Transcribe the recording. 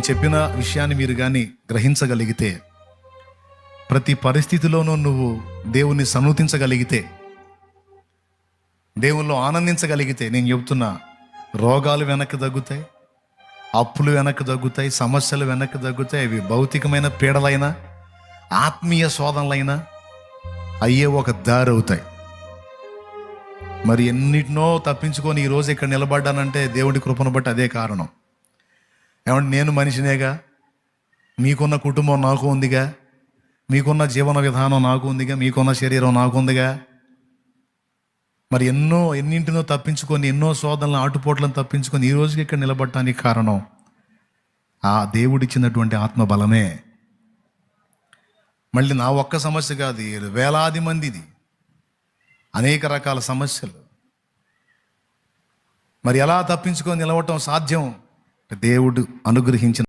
నేను చెప్పిన విషయాన్ని మీరు కానీ గ్రహించగలిగితే ప్రతి పరిస్థితిలోనూ నువ్వు దేవుణ్ణి సన్నూతించగలిగితే దేవుల్లో ఆనందించగలిగితే నేను చెబుతున్నా రోగాలు వెనక్కి తగ్గుతాయి అప్పులు వెనక్కి తగ్గుతాయి సమస్యలు వెనక్కి తగ్గుతాయి అవి భౌతికమైన పీడలైనా ఆత్మీయ శోధనలైనా అయ్యే ఒక దారి అవుతాయి. మరి ఎన్నిటినో తప్పించుకొని ఈరోజు ఇక్కడ నిలబడ్డానంటే దేవుడి కృపను బట్టి అదే కారణం. ఏమంటే నేను మనిషినేగా? మీకున్న కుటుంబం నాకు ఉందిగా? మీకున్న జీవన విధానం నాకు ఉందిగా? మీకున్న శరీరం నాకు ఉందిగా? మరి ఎన్నో ఎన్నింటినో తప్పించుకొని ఎన్నో శోధనలు ఆటుపోట్లను తప్పించుకొని ఈ రోజుకి ఇక్కడ నిలబడటానికి కారణం ఆ దేవుడిచ్చినటువంటి ఆత్మ బలమే. మళ్ళీ నా ఒక్క సమస్య కాదు వేలాది మందిది. అనేక రకాల సమస్యలు. మరి ఎలా తప్పించుకొని నిలవటం సాధ్యం? దేవుడు అనుగ్రహించిన